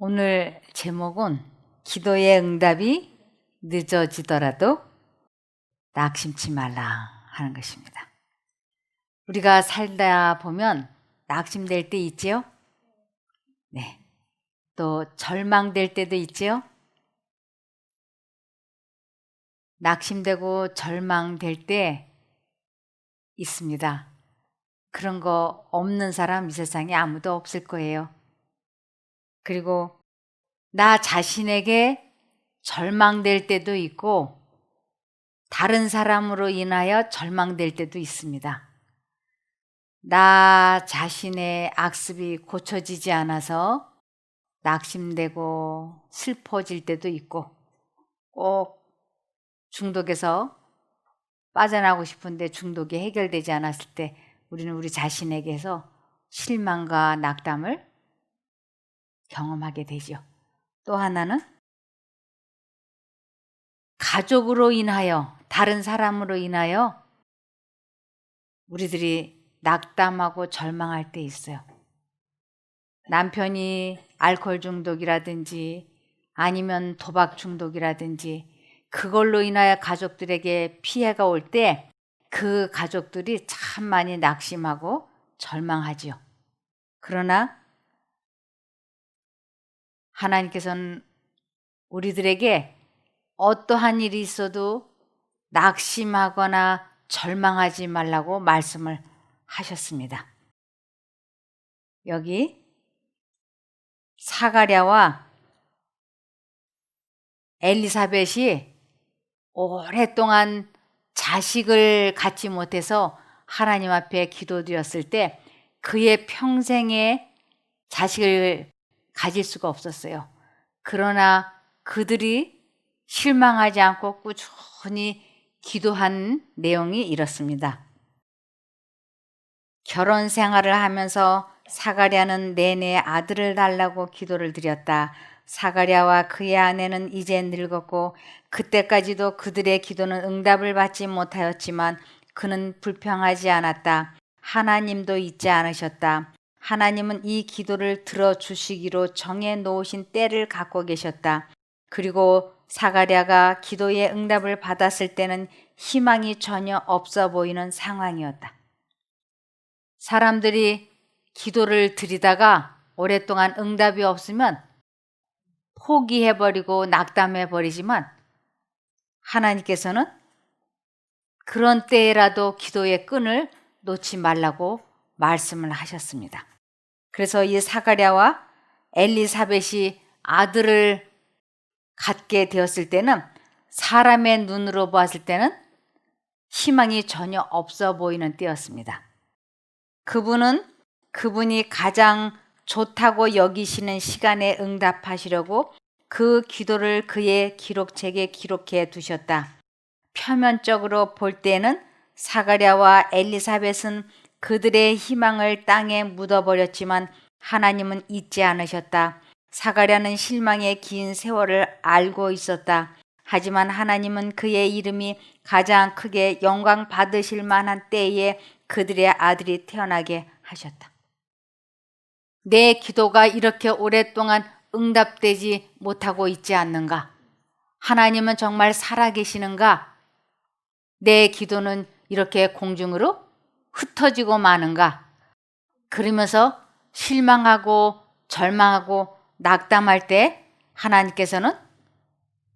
오늘 제목은 기도의 응답이 늦어지더라도 낙심치 말라 하는 것입니다. 우리가 살다 보면 낙심될 때 있지요? 네. 또 절망될 때도 있지요? 낙심되고 절망될 때 있습니다. 그런 거 없는 사람 이 세상에 아무도 없을 거예요. 그리고 나 자신에게 절망될 때도 있고 다른 사람으로 인하여 절망될 때도 있습니다. 나 자신의 악습이 고쳐지지 않아서 낙심되고 슬퍼질 때도 있고 꼭 중독에서 빠져나오고 싶은데 중독이 해결되지 않았을 때 우리는 우리 자신에게서 실망과 낙담을 경험하게 되죠. 또 하나는 가족으로 인하여 다른 사람으로 인하여 우리들이 낙담하고 절망할 때 있어요. 남편이 알코올 중독이라든지 아니면 도박 중독이라든지 그걸로 인하여 가족들에게 피해가 올 때 그 가족들이 참 많이 낙심하고 절망하지요. 그러나 하나님께서는 우리들에게 어떠한 일이 있어도 낙심하거나 절망하지 말라고 말씀을 하셨습니다. 여기 사가랴와 엘리사벳이 오랫동안 자식을 갖지 못해서 하나님 앞에 기도드렸을 때 그의 평생에 자식을 가질 수가 없었어요. 그러나 그들이 실망하지 않고 꾸준히 기도한 내용이 이렇습니다. 결혼 생활을 하면서 사가랴는 내내 아들을 달라고 기도를 드렸다. 사가랴와 그의 아내는 이제 늙었고 그때까지도 그들의 기도는 응답을 받지 못하였지만 그는 불평하지 않았다. 하나님도 잊지 않으셨다. 하나님은 이 기도를 들어주시기로 정해 놓으신 때를 갖고 계셨다. 그리고 사가랴가 기도의 응답을 받았을 때는 희망이 전혀 없어 보이는 상황이었다. 사람들이 기도를 드리다가 오랫동안 응답이 없으면 포기해버리고 낙담해버리지만 하나님께서는 그런 때라도 기도의 끈을 놓지 말라고 말씀을 하셨습니다. 그래서 이 사가랴와 엘리사벳이 아들을 갖게 되었을 때는 사람의 눈으로 보았을 때는 희망이 전혀 없어 보이는 때였습니다. 그분은 그분이 가장 좋다고 여기시는 시간에 응답하시려고 그 기도를 그의 기록책에 기록해 두셨다. 표면적으로 볼 때는 사가랴와 엘리사벳은 그들의 희망을 땅에 묻어버렸지만 하나님은 잊지 않으셨다. 사가랴는 실망의 긴 세월을 알고 있었다. 하지만 하나님은 그의 이름이 가장 크게 영광 받으실 만한 때에 그들의 아들이 태어나게 하셨다. 내 기도가 이렇게 오랫동안 응답되지 못하고 있지 않는가? 하나님은 정말 살아계시는가? 내 기도는 이렇게 공중으로 흩어지고 마는가? 그러면서 실망하고 절망하고 낙담할 때 하나님께서는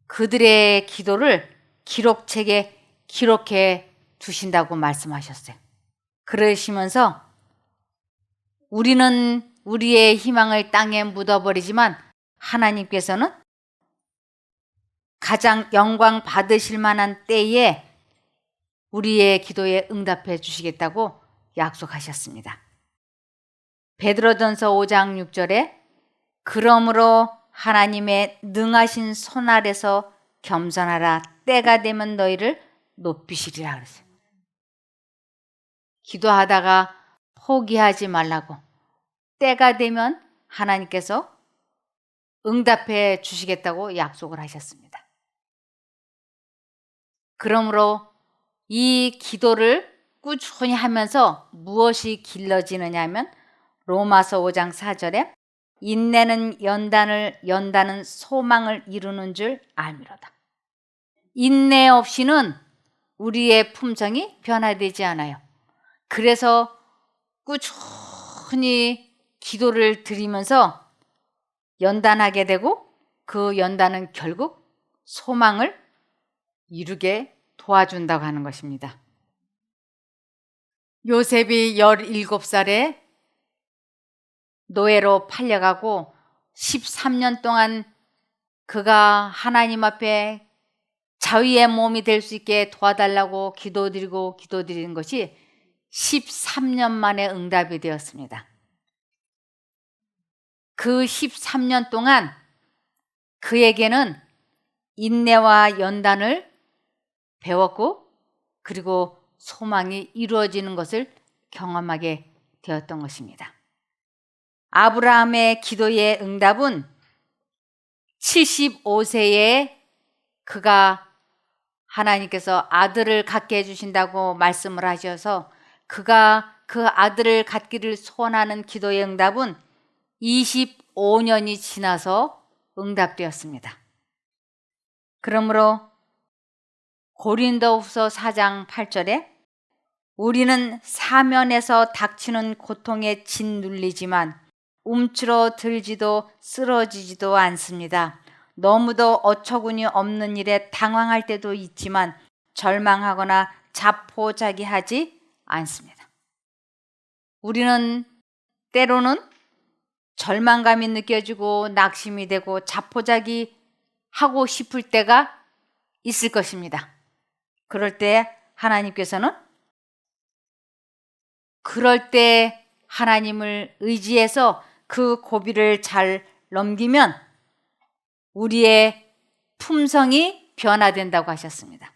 그들의 기도를 기록책에 기록해 두신다고 말씀하셨어요. 그러시면서 우리는 우리의 희망을 땅에 묻어버리지만 하나님께서는 가장 영광 받으실 만한 때에 우리의 기도에 응답해 주시겠다고 약속하셨습니다. 베드로전서 5장 6절에 그러므로 하나님의 능하신 손 아래서 겸손하라 때가 되면 너희를 높이시리라 그랬어요. 기도하다가 포기하지 말라고 때가 되면 하나님께서 응답해 주시겠다고 약속을 하셨습니다. 그러므로 이 기도를 꾸준히 하면서 무엇이 길러지느냐 하면 로마서 5장 4절에 인내는 연단을 연단은 소망을 이루는 줄 알미로다. 인내 없이는 우리의 품성이 변화되지 않아요. 그래서 꾸준히 기도를 드리면서 연단하게 되고 그 연단은 결국 소망을 이루게 도와준다고 하는 것입니다. 요셉이 17살에 노예로 팔려가고 13년 동안 그가 하나님 앞에 자위의 몸이 될 수 있게 도와달라고 기도드리고 기도드리는 것이 13년 만에 응답이 되었습니다. 그 13년 동안 그에게는 인내와 연단을 배웠고 그리고 소망이 이루어지는 것을 경험하게 되었던 것입니다. 아브라함의 기도의 응답은 75세에 그가 하나님께서 아들을 갖게 해주신다고 말씀을 하셔서 그가 그 아들을 갖기를 소원하는 기도의 응답은 25년이 지나서 응답되었습니다. 그러므로 고린도후서 4장 8절에 우리는 사면에서 닥치는 고통에 짓눌리지만 움츠러 들지도 쓰러지지도 않습니다. 너무도 어처구니 없는 일에 당황할 때도 있지만 절망하거나 자포자기하지 않습니다. 우리는 때로는 절망감이 느껴지고 낙심이 되고 자포자기 하고 싶을 때가 있을 것입니다. 그럴 때 하나님께서는 그럴 때 하나님을 의지해서 그 고비를 잘 넘기면 우리의 품성이 변화된다고 하셨습니다.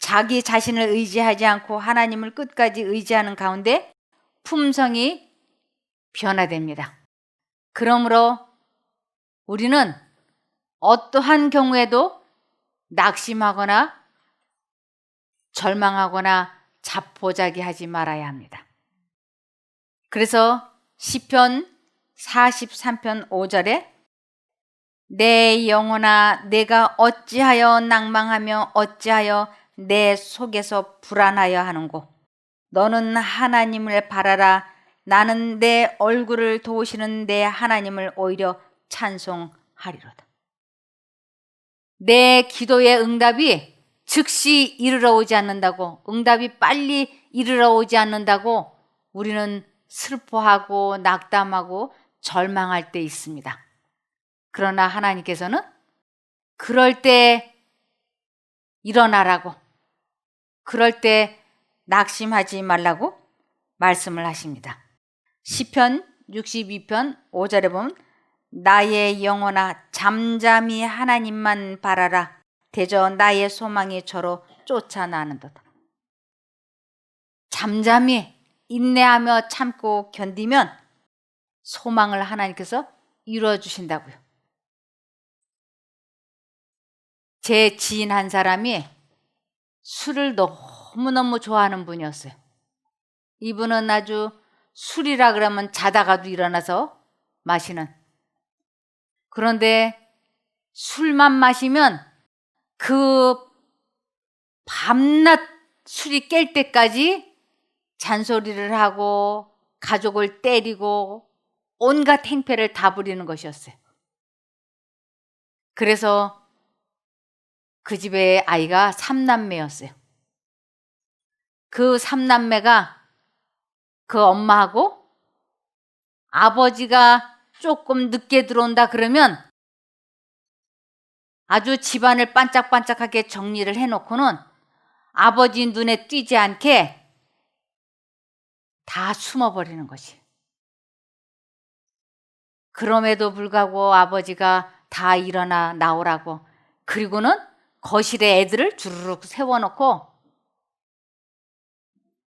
자기 자신을 의지하지 않고 하나님을 끝까지 의지하는 가운데 품성이 변화됩니다. 그러므로 우리는 어떠한 경우에도 낙심하거나 절망하거나 자포자기 하지 말아야 합니다. 그래서 시편 43편 5절에 내 영혼아 내가 어찌하여 낭망하며 어찌하여 내 속에서 불안하여 하는고 너는 하나님을 바라라 나는 내 얼굴을 도우시는 내 하나님을 오히려 찬송하리로다. 내 기도의 응답이 즉시 이르러 오지 않는다고 응답이 빨리 이르러 오지 않는다고 우리는 슬퍼하고 낙담하고 절망할 때 있습니다. 그러나 하나님께서는 그럴 때 일어나라고 그럴 때 낙심하지 말라고 말씀을 하십니다. 시편 62편 5절에 보면 나의 영혼아 잠잠히 하나님만 바라라 대저 나의 소망이 저로 쫓아나는 도다. 잠잠히 인내하며 참고 견디면 소망을 하나님께서 이루어 주신다고요. 제 지인 한 사람이 술을 너무너무 좋아하는 분이었어요. 이분은 아주 술이라 그러면 자다가도 일어나서 마시는. 그런데 술만 마시면 그 밤낮 술이 깰 때까지 잔소리를 하고 가족을 때리고 온갖 행패를 다 부리는 것이었어요. 그래서 그 집의 아이가 삼남매였어요. 그 삼남매가 그 엄마하고 아버지가 조금 늦게 들어온다 그러면 아주 집안을 반짝반짝하게 정리를 해놓고는 아버지 눈에 띄지 않게 다 숨어버리는 것이. 그럼에도 불구하고 아버지가 다 일어나 나오라고 그리고는 거실에 애들을 주르륵 세워놓고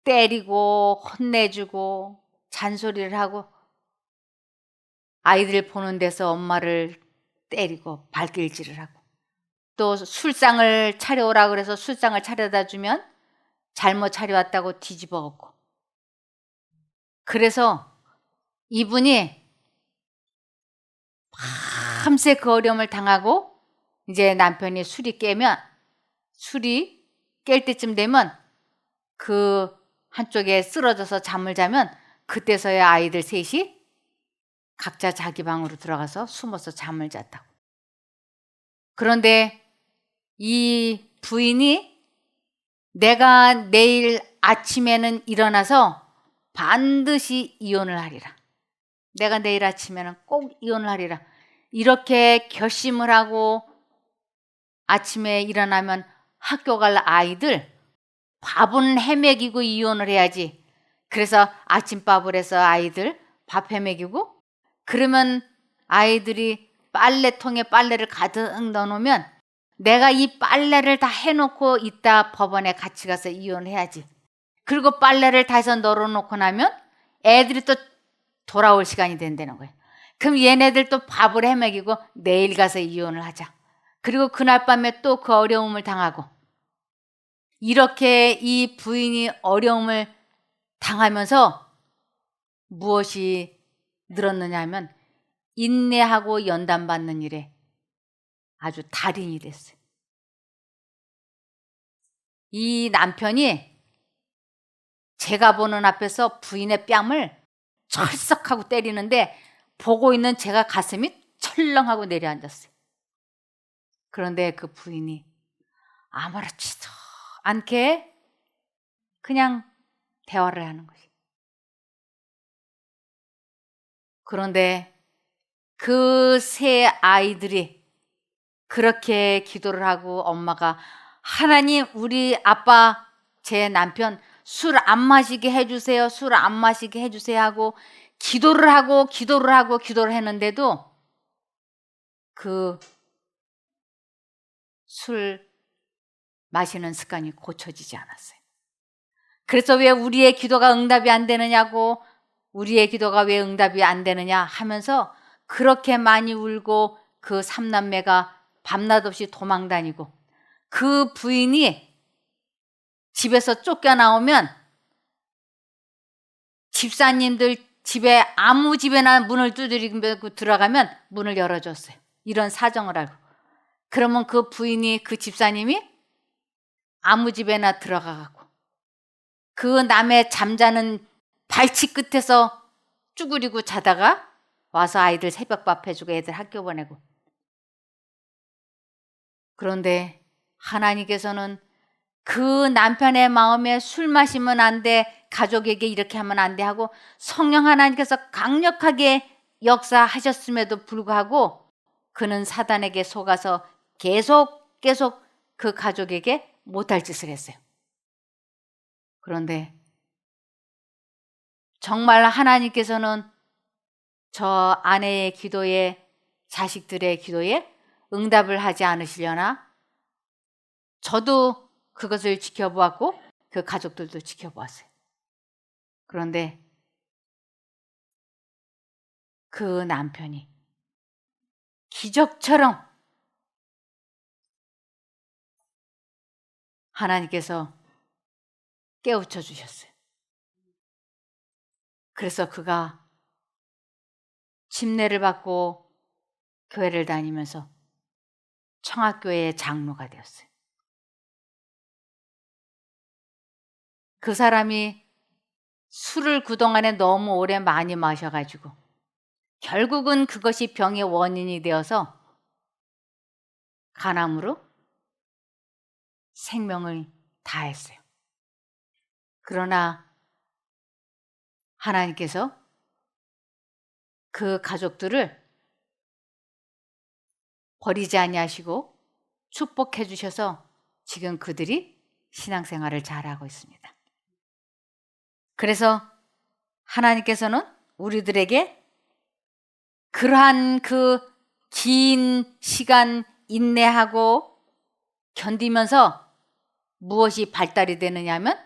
때리고 혼내주고 잔소리를 하고 아이들 보는 데서 엄마를 때리고 발길질을 하고 또 술상을 차려오라 그래서 술상을 차려다 주면 잘못 차려왔다고 뒤집어 엎고 그래서 이분이 밤새 그 어려움을 당하고 이제 남편이 술이 깨면 술이 깰 때쯤 되면 그 한쪽에 쓰러져서 잠을 자면 그때서야 아이들 셋이 각자 자기 방으로 들어가서 숨어서 잠을 잤다고. 그런데 이 부인이 내가 내일 아침에는 일어나서 반드시 이혼을 하리라. 내가 내일 아침에는 꼭 이혼을 하리라. 이렇게 결심을 하고 아침에 일어나면 학교 갈 아이들 밥은 해먹이고 이혼을 해야지. 그래서 아침밥을 해서 아이들 밥 해먹이고 그러면 아이들이 빨래통에 빨래를 가득 넣어놓으면 내가 이 빨래를 다 해놓고 이따 법원에 같이 가서 이혼해야지. 그리고 빨래를 다 해서 널어놓고 나면 애들이 또 돌아올 시간이 된다는 거예요. 그럼 얘네들 또 밥을 해먹이고 내일 가서 이혼을 하자. 그리고 그날 밤에 또 그 어려움을 당하고 이렇게 이 부인이 어려움을 당하면서 무엇이 늘었느냐 하면 인내하고 연단받는 일에 아주 달인이 됐어요. 이 남편이 제가 보는 앞에서 부인의 뺨을 철썩하고 때리는데 보고 있는 제가 가슴이 철렁하고 내려앉았어요. 그런데 그 부인이 아무렇지도 않게 그냥 대화를 하는 것이. 그런데 그 세 아이들이 그렇게 기도를 하고 엄마가 하나님 우리 아빠 제 남편 술 안 마시게 해주세요 술 안 마시게 해주세요 하고 기도를 하고 기도를 하고 기도를 했는데도 그 술 마시는 습관이 고쳐지지 않았어요. 그래서 왜 우리의 기도가 응답이 안 되느냐고 우리의 기도가 왜 응답이 안 되느냐 하면서 그렇게 많이 울고 그 삼남매가 밤낮 없이 도망 다니고 그 부인이 집에서 쫓겨나오면 집사님들 집에 아무 집에나 문을 두드리고 들어가면 문을 열어줬어요. 이런 사정을 알고. 그러면 그 부인이 그 집사님이 아무 집에나 들어가고 그 남의 잠자는 발치 끝에서 쭈그리고 자다가 와서 아이들 새벽밥 해주고 애들 학교 보내고 그런데 하나님께서는 그 남편의 마음에 술 마시면 안 돼, 가족에게 이렇게 하면 안 돼 하고 성령 하나님께서 강력하게 역사하셨음에도 불구하고 그는 사단에게 속아서 계속 계속 그 가족에게 못할 짓을 했어요. 그런데 정말 하나님께서는 저 아내의 기도에 자식들의 기도에 응답을 하지 않으시려나? 저도 그것을 지켜보았고 그 가족들도 지켜보았어요. 그런데 그 남편이 기적처럼 하나님께서 깨우쳐 주셨어요. 그래서 그가 침례를 받고 교회를 다니면서 청학교의 장로가 되었어요. 그 사람이 술을 그동안에 너무 오래 많이 마셔가지고 결국은 그것이 병의 원인이 되어서 간암으로 생명을 다했어요. 그러나 하나님께서 그 가족들을 버리지 아니하시고 축복해 주셔서 지금 그들이 신앙생활을 잘하고 있습니다. 그래서 하나님께서는 우리들에게 그러한 그 긴 시간 인내하고 견디면서 무엇이 발달이 되느냐면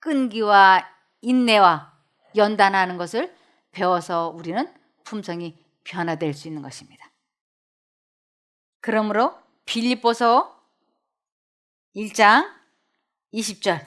끈기와 인내와 연단하는 것을 배워서 우리는 품성이 변화될 수 있는 것입니다. 그러므로 빌립보서 1장 20절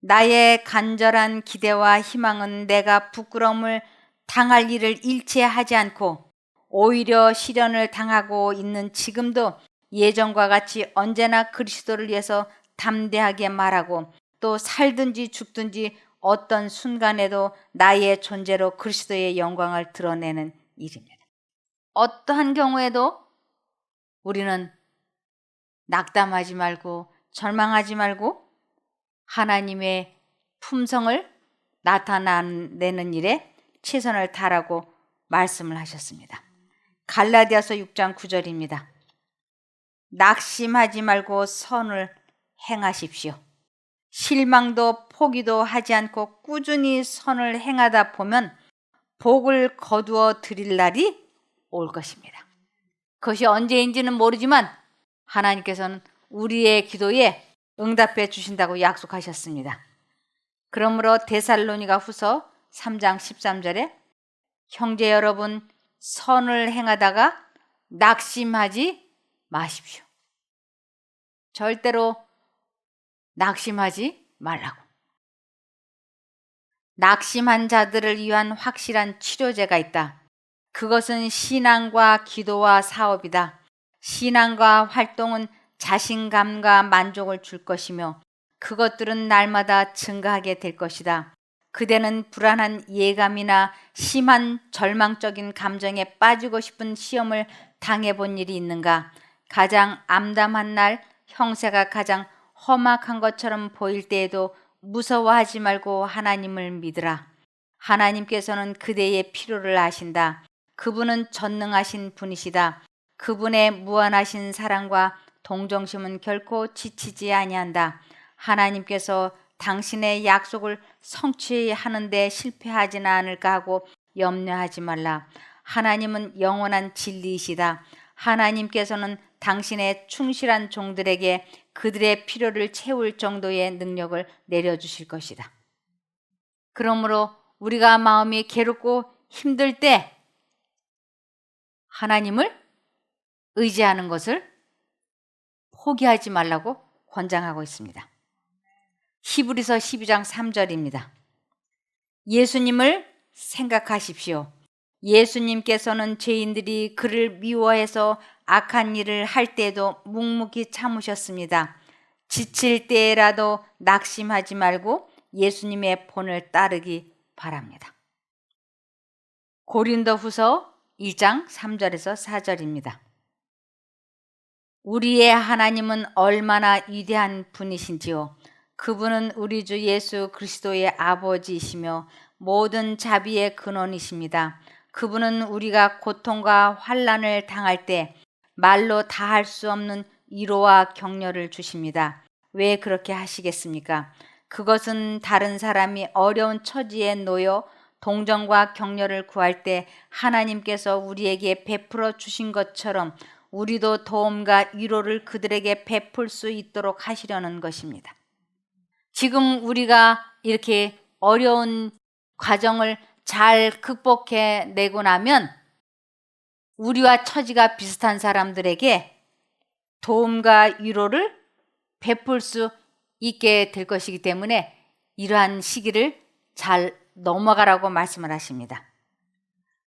나의 간절한 기대와 희망은 내가 부끄러움을 당할 일을 일체 하지 않고 오히려 시련을 당하고 있는 지금도 예전과 같이 언제나 그리스도를 위해서 담대하게 말하고 또 살든지 죽든지 어떤 순간에도 나의 존재로 그리스도의 영광을 드러내는 일입니다. 어떠한 경우에도 우리는 낙담하지 말고 절망하지 말고 하나님의 품성을 나타내는 일에 최선을 다하라고 말씀을 하셨습니다. 갈라디아서 6장 9절입니다. 낙심하지 말고 선을 행하십시오. 실망도 포기도 하지 않고 꾸준히 선을 행하다 보면 복을 거두어 드릴 날이 올 것입니다. 그것이 언제인지는 모르지만 하나님께서는 우리의 기도에 응답해 주신다고 약속하셨습니다. 그러므로 데살로니가 후서 3장 13절에 형제 여러분 선을 행하다가 낙심하지 마십시오. 절대로 낙심하지 말라고. 낙심한 자들을 위한 확실한 치료제가 있다. 그것은 신앙과 기도와 사업이다. 신앙과 활동은 자신감과 만족을 줄 것이며 그것들은 날마다 증가하게 될 것이다. 그대는 불안한 예감이나 심한 절망적인 감정에 빠지고 싶은 시험을 당해본 일이 있는가? 가장 암담한 날, 형세가 가장 험악한 것처럼 보일 때에도 무서워하지 말고 하나님을 믿으라. 하나님께서는 그대의 필요를 아신다. 그분은 전능하신 분이시다. 그분의 무한하신 사랑과 동정심은 결코 지치지 아니한다. 하나님께서 당신의 약속을 성취하는데 실패하지는 않을까 하고 염려하지 말라. 하나님은 영원한 진리이시다. 하나님께서는 당신의 충실한 종들에게 그들의 필요를 채울 정도의 능력을 내려주실 것이다. 그러므로 우리가 마음이 괴롭고 힘들 때 하나님을 의지하는 것을 포기하지 말라고 권장하고 있습니다. 히브리서 12장 3절입니다. 예수님을 생각하십시오. 예수님께서는 죄인들이 그를 미워해서 악한 일을 할 때도 묵묵히 참으셨습니다. 지칠 때라도 낙심하지 말고 예수님의 본을 따르기 바랍니다. 고린도 후서 2장 3절에서 4절입니다. 우리의 하나님은 얼마나 위대한 분이신지요. 그분은 우리 주 예수 그리스도의 아버지이시며 모든 자비의 근원이십니다. 그분은 우리가 고통과 환란을 당할 때 말로 다 할 수 없는 위로와 격려를 주십니다. 왜 그렇게 하시겠습니까? 그것은 다른 사람이 어려운 처지에 놓여 동정과 격려를 구할 때 하나님께서 우리에게 베풀어 주신 것처럼 우리도 도움과 위로를 그들에게 베풀 수 있도록 하시려는 것입니다. 지금 우리가 이렇게 어려운 과정을 잘 극복해 내고 나면 우리와 처지가 비슷한 사람들에게 도움과 위로를 베풀 수 있게 될 것이기 때문에 이러한 시기를 잘 넘어가라고 말씀을 하십니다.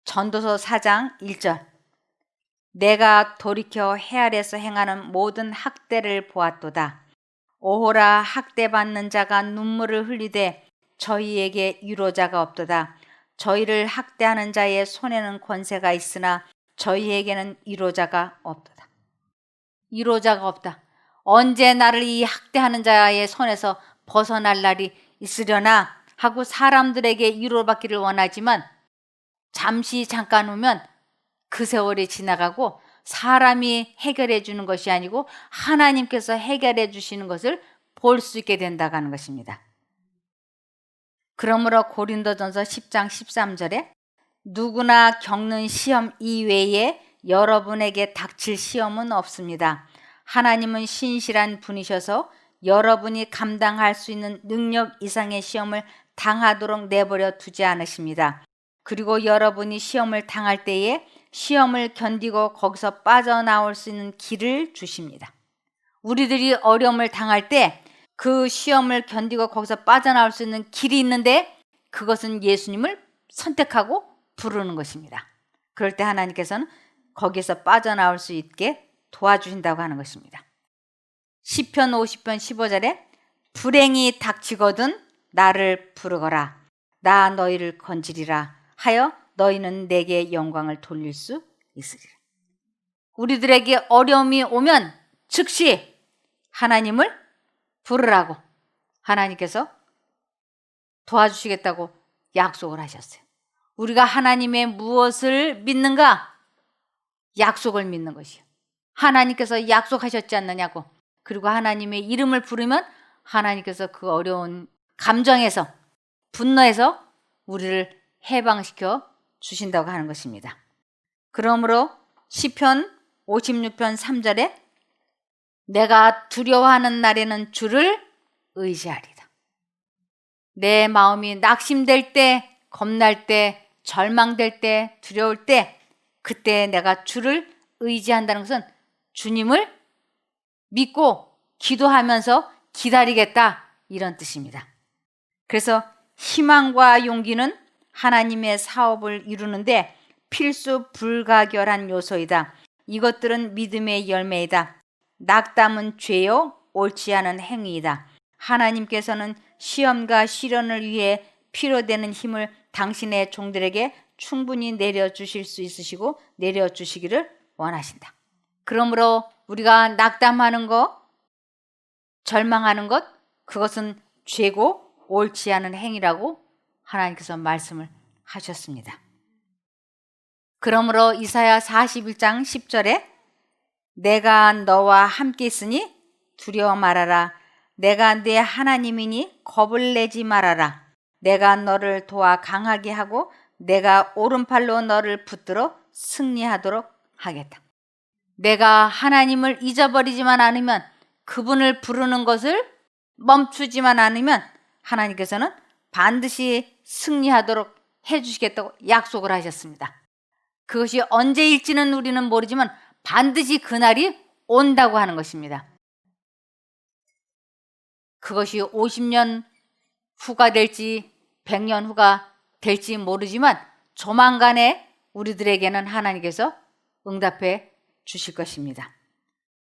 전도서 4장 1절 내가 돌이켜 해 아래서 행하는 모든 학대를 보았도다. 오호라 학대받는 자가 눈물을 흘리되 저희에게 위로자가 없도다. 저희를 학대하는 자의 손에는 권세가 있으나 저희에게는 위로자가 없도다. 위로자가 없다. 언제 나를 이 학대하는 자의 손에서 벗어날 날이 있으려나 하고 사람들에게 위로받기를 원하지만 잠시 잠깐 오면 그 세월이 지나가고 사람이 해결해 주는 것이 아니고 하나님께서 해결해 주시는 것을 볼 수 있게 된다고 하는 것입니다. 그러므로 고린도전서 10장 13절에 누구나 겪는 시험 이외에 여러분에게 닥칠 시험은 없습니다. 하나님은 신실한 분이셔서 여러분이 감당할 수 있는 능력 이상의 시험을 당하도록 내버려 두지 않으십니다. 그리고 여러분이 시험을 당할 때에 시험을 견디고 거기서 빠져나올 수 있는 길을 주십니다. 우리들이 어려움을 당할 때 그 시험을 견디고 거기서 빠져나올 수 있는 길이 있는데 그것은 예수님을 선택하고 부르는 것입니다. 그럴 때 하나님께서는 거기서 빠져나올 수 있게 도와주신다고 하는 것입니다. 시편 50편 15절에 불행이 닥치거든 나를 부르거라 나 너희를 건지리라 하여 너희는 내게 영광을 돌릴 수 있으리라. 우리들에게 어려움이 오면 즉시 하나님을 부르라고 하나님께서 도와주시겠다고 약속을 하셨어요. 우리가 하나님의 무엇을 믿는가? 약속을 믿는 것이요. 하나님께서 약속하셨지 않느냐고. 그리고 하나님의 이름을 부르면 하나님께서 그 어려운 감정에서 분노에서 우리를 해방시켜 주신다고 하는 것입니다. 그러므로 시편 56편 3절에 내가 두려워하는 날에는 주를 의지하리다. 내 마음이 낙심될 때, 겁날 때, 절망될 때, 두려울 때, 그때 내가 주를 의지한다는 것은 주님을 믿고 기도하면서 기다리겠다. 이런 뜻입니다. 그래서 희망과 용기는 하나님의 사업을 이루는데 필수 불가결한 요소이다. 이것들은 믿음의 열매이다. 낙담은 죄요, 옳지 않은 행위이다. 하나님께서는 시험과 시련을 위해 필요되는 힘을 당신의 종들에게 충분히 내려주실 수 있으시고 내려주시기를 원하신다. 그러므로 우리가 낙담하는 것, 절망하는 것, 그것은 죄고 옳지 않은 행위라고 하나님께서 말씀을 하셨습니다. 그러므로 이사야 41장 10절에 내가 너와 함께 있으니 두려워 말아라. 내가 네 하나님이니 겁을 내지 말아라. 내가 너를 도와 강하게 하고 내가 오른팔로 너를 붙들어 승리하도록 하겠다. 내가 하나님을 잊어버리지만 않으면 그분을 부르는 것을 멈추지만 않으면 하나님께서는 반드시 승리하도록 해주시겠다고 약속을 하셨습니다. 그것이 언제일지는 우리는 모르지만 반드시 그날이 온다고 하는 것입니다. 그것이 50년 후가 될지 100년 후가 될지 모르지만 조만간에 우리들에게는 하나님께서 응답해 주실 것입니다.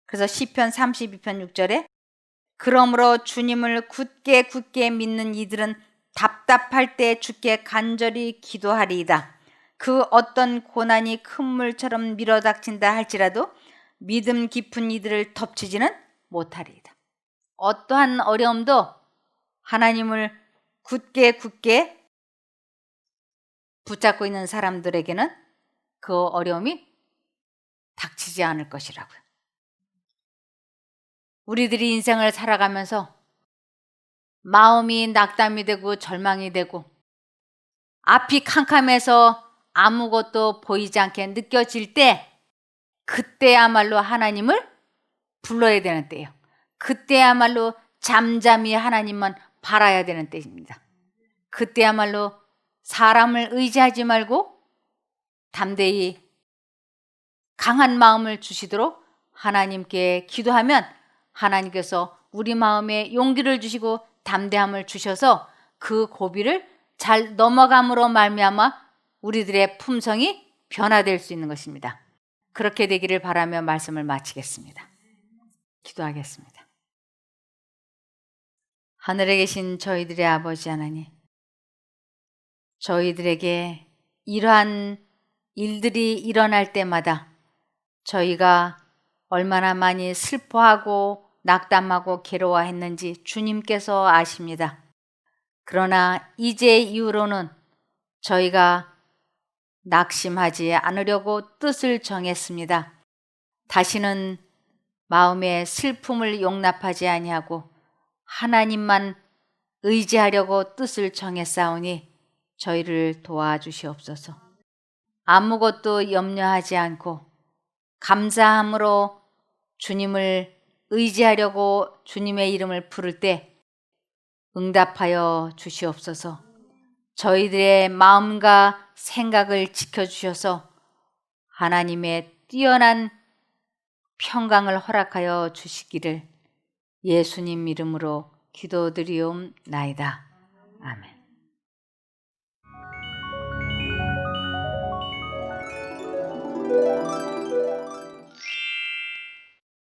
그래서 시편 32편 6절에 그러므로 주님을 굳게 굳게 믿는 이들은 답답할 때 주께 간절히 기도하리이다. 그 어떤 고난이 큰 물처럼 밀어닥친다 할지라도 믿음 깊은 이들을 덮치지는 못하리이다. 어떠한 어려움도 하나님을 굳게 굳게 붙잡고 있는 사람들에게는 그 어려움이 닥치지 않을 것이라고요. 우리들이 인생을 살아가면서 마음이 낙담이 되고 절망이 되고 앞이 캄캄해서 아무것도 보이지 않게 느껴질 때 그때야말로 하나님을 불러야 되는 때예요. 그때야말로 잠잠히 하나님만 바라야 되는 때입니다. 그때야말로 사람을 의지하지 말고 담대히 강한 마음을 주시도록 하나님께 기도하면 하나님께서 우리 마음에 용기를 주시고 담대함을 주셔서 그 고비를 잘 넘어감으로 말미암아 우리들의 품성이 변화될 수 있는 것입니다. 그렇게 되기를 바라며 말씀을 마치겠습니다. 기도하겠습니다. 하늘에 계신 저희들의 아버지 하나님, 저희들에게 이러한 일들이 일어날 때마다 저희가 얼마나 많이 슬퍼하고 낙담하고 괴로워했는지 주님께서 아십니다. 그러나 이제 이후로는 저희가 낙심하지 않으려고 뜻을 정했습니다. 다시는 마음의 슬픔을 용납하지 아니하고 하나님만 의지하려고 뜻을 정했사오니 저희를 도와주시옵소서. 아무것도 염려하지 않고 감사함으로 주님을 의지하려고 주님의 이름을 부를 때 응답하여 주시옵소서. 저희들의 마음과 생각을 지켜주셔서 하나님의 뛰어난 평강을 허락하여 주시기를 예수님 이름으로 기도드리옵나이다. 아멘.